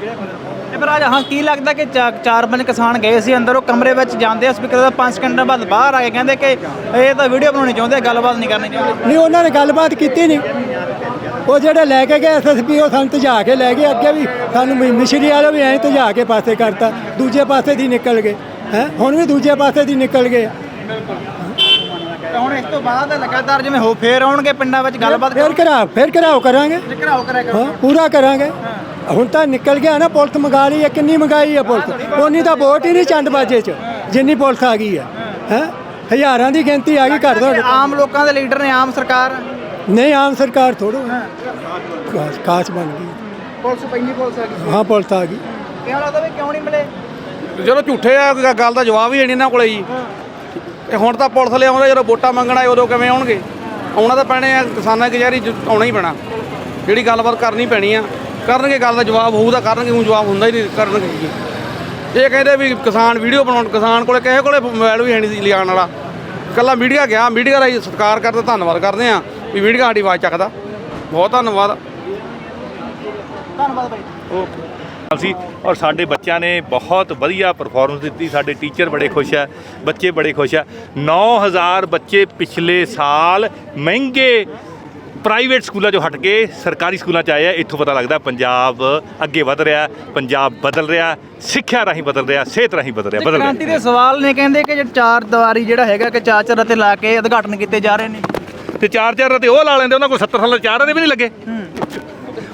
C: ਇਹ ਪਰ ਅੱਜ ਹਾਂ ਕੀ ਲੱਗਦਾ ਕਿ ਚਾਰ ਪੰਜ ਕਿਸਾਨ ਗਏ ਸੀ ਅੰਦਰ ਉਹ ਕਮਰੇ ਵਿੱਚ ਜਾਂਦੇ ਆ ਸਪੀਕਰ ਦਾ 5 ਸਕਿੰਟਾਂ ਬਾਅਦ ਬਾਹਰ ਆ ਕੇ ਕਹਿੰਦੇ ਕਿ ਇਹ ਤਾਂ ਵੀਡੀਓ ਬਣਾਉਣੀ ਚਾਹੁੰਦੇ ਗੱਲਬਾਤ ਨਹੀਂ ਕਰਨੀ ਚਾਹੁੰਦੇ।
I: ਨਹੀਂ ਉਹਨਾਂ ਨੇ ਗੱਲਬਾਤ ਕੀਤੀ ਨਹੀਂ। ਉਹ ਜਿਹੜੇ ਲੈ ਕੇ ਗਏ ਐਸਐਸਪੀ ਉਹ ਸਾਨੂੰ ਤਜਾ ਕੇ ਲੈ ਗਏ ਅੱਗੇ ਵੀ ਸਾਨੂੰ ਮਿਸ਼ਰੀ ਵਾਲੇ ਵੀ ਐਂ ਤਜਾ ਕੇ ਪਾਸੇ ਕਰਤਾ ਦੂਜੇ ਪਾਸੇ ਦੀ ਨਿਕਲ ਗਏ ਹੈ? ਹੁਣ ਵੀ ਦੂਜੇ ਪਾਸੇ ਦੀ ਨਿਕਲ ਗਏ
C: ਤਾਂ ਹੁਣ ਇਸ ਤੋਂ ਬਾਅਦ ਲਗਾਤਾਰ ਜਿਵੇਂ ਹੋ ਫੇਰ ਆਉਣਗੇ ਪਿੰਡਾਂ ਵਿੱਚ ਗੱਲਬਾਤ
I: ਫਿਰ ਘਰਾਓ ਫਿਰ ਘਰਾਓ ਕਰਾਂਗੇ।
C: ਘਰਾਓ ਕਰਿਆ ਕਰੋ।
I: ਹਾਂ ਪੂਰਾ ਕਰਾਂਗੇ। ਹੁਣ ਤਾਂ ਨਿਕਲ ਗਿਆ ਨਾ ਪੁਲਿਸ ਮੰਗਾ ਲਈ ਹੈ ਕਿੰਨੀ ਮੰਗਾਈ ਹੈ ਪੁਲਿਸ? ਉਨੀ ਤਾਂ ਵੋਟ ਹੀ ਨਹੀਂ ਚੰਦ ਬਾਜੇ 'ਚ ਜਿੰਨੀ ਪੁਲਿਸ ਆ ਗਈ ਹੈ। ਹੈ? ਹਜ਼ਾਰਾਂ ਦੀ ਗਿਣਤੀ ਆ ਗਈ ਘੱਟ ਤੋਂ ਘੱਟ।
C: ਆਮ ਲੋਕਾਂ ਦੇ ਲੀਡਰ ਨੇ ਆਮ ਸਰਕਾਰ।
I: ਨਹੀਂ ਆਮ ਸਰਕਾਰ ਥੋੜੋ ਕਾਸ ਬਣ ਗਈ।
C: ਪੁਲਿਸ ਪੈਣੀ ਪੁਲਿਸ ਆ ਗਈ।
I: ਹਾਂ ਪੁਲਿਸ ਆ ਗਈ।
C: ਕਿਉਂ ਲੱਗਦਾ ਵੀ ਕਿਉਂ ਨਹੀਂ ਮਿਲੇ?
J: ਚਲੋ ਝੂਠੇ ਆ ਕੋਈ ਗੱਲ ਦਾ ਜਵਾਬ ਹੀ ਹੈ ਨਹੀਂ ਇਹਨਾਂ ਕੋਲੇ ਜੀ। ਤੇ ਹੁਣ ਤਾਂ ਪੁਲਿਸ ਵਾਲੇ ਆਉਂਦੇ ਜਦੋਂ ਵੋਟਾਂ ਮੰਗਣ ਆਏ ਉਦੋਂ ਕਿਵੇਂ ਆਉਣਗੇ? ਆਉਣਾ ਤਾਂ ਪੈਣੇ ਆ ਕਿਸਾਨਾਂ ਦੀ 'ਚ ਆਉਣਾ ਹੀ ਪੈਣਾ। ਜਿਹੜੀ ਗੱਲਬਾਤ ਕਰਨੀ ਪੈਣੀ ਆ। ਕਰਨਗੇ ਗੱਲ ਦਾ ਜਵਾਬ ਹੋਊ ਤਾਂ ਕਰਨਗੇ ਉਹ ਜਵਾਬ ਹੁੰਦਾ ਹੀ ਨਹੀਂ ਕਰਨਗੇ ਜੀ ਇਹ ਕਹਿੰਦੇ ਵੀ ਕਿਸਾਨ ਵੀਡੀਓ ਬਣਾਉਣ ਕਿਸਾਨ ਕੋਲੇ ਕਿਸੇ ਕੋਲੇ ਮੋਬਾਈਲ ਵੀ ਹੈ ਨਹੀਂ ਸੀ ਲਿਆਉਣ ਵਾਲਾ। ਕੱਲਾ ਮੀਡੀਆ ਗਿਆ ਮੀਡੀਆ ਦਾ ਹੀ ਸਤਿਕਾਰ ਕਰਦੇ ਧੰਨਵਾਦ ਕਰਦੇ ਆ ਵੀ ਮੀਡੀਆ ਸਾਡੀ ਆਵਾਜ਼ ਚੱਕਦਾ। ਬਹੁਤ ਧੰਨਵਾਦ।
C: ਧੰਨਵਾਦ ਬਾਈ
B: ਅਸੀਂ ਔਰ ਸਾਡੇ ਬੱਚਿਆਂ ਨੇ ਬਹੁਤ ਵਧੀਆ ਪਰਫਾਰਮੈਂਸ ਦਿੱਤੀ ਸਾਡੇ ਟੀਚਰ ਬੜੇ ਖੁਸ਼ ਆ ਬੱਚੇ ਬੜੇ ਖੁਸ਼ ਆ। 9000 ਬੱਚੇ ਪਿਛਲੇ ਸਾਲ ਮਹਿੰਗੇ ਪ੍ਰਾਈਵੇਟ ਸਕੂਲਾਂ 'ਚੋਂ ਹਟ ਕੇ ਸਰਕਾਰੀ ਸਕੂਲਾਂ 'ਚ ਆਏ ਆ ਇੱਥੋਂ ਪਤਾ ਲੱਗਦਾ ਪੰਜਾਬ ਅੱਗੇ ਵਧ ਰਿਹਾ ਪੰਜਾਬ ਬਦਲ ਰਿਹਾ ਸਿੱਖਿਆ ਰਾਹੀਂ ਬਦਲ ਰਿਹਾ ਸਿਹਤ ਰਾਹੀਂ ਬਦਲ ਰਿਹਾ ਬਦਲ
C: ਕ੍ਰਾਂਤੀ
B: ਰਿਹਾ
C: ਦੇ ਸਵਾਲ ਨੇ ਕਹਿੰਦੇ ਕਿ ਜਿਹੜਾ ਚਾਰ ਦੀਵਾਰੀ ਜਿਹੜਾ ਹੈਗਾ ਕਿ ਚਾਰ ਚਾਰ ਤੇ ਲਾ ਕੇ ਉਦਘਾਟਨ ਕੀਤੇ ਜਾ ਰਹੇ ਨੇ।
B: ਤੇ ਚਾਰ ਚਾਰ ਤੇ ਉਹ ਲਾ ਲੈਂਦੇ ਉਹਨਾਂ ਕੋਲ 70 ਸਾਲ ਚਾਰ ਦੇ ਵੀ ਨਹੀਂ ਲੱਗੇ।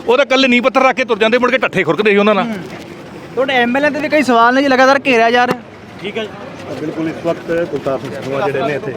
B: ਉਹ ਤਾਂ ਕੱਲ ਨੀ ਪੱਥਰ ਰੱਖ ਕੇ ਤੁਰ ਜਾਂਦੇ ਮੁੜ ਕੇ ਠੱਠੇ ਖੁਰਕਦੇ ਸੀ ਉਹਨਾਂ ਨਾਲ।
C: ਤੁਹਾਡੇ ਐਮਐਲਏ ਤੇ ਵੀ ਕਈ ਸਵਾਲ ਨੇ ਜੀ ਲਗਾਤਾਰ ਘੇਰਿਆ ਜਾ ਰਿਹਾ।
B: ਠੀਕ ਹੈ
K: ਬਿਲਕੁਲ ਇਸ ਵਕਤ ਗੁਲਤਾਰ ਸਿੰਘ ਜਿਹੜੇ ਨੇ ਇੱਥੇ।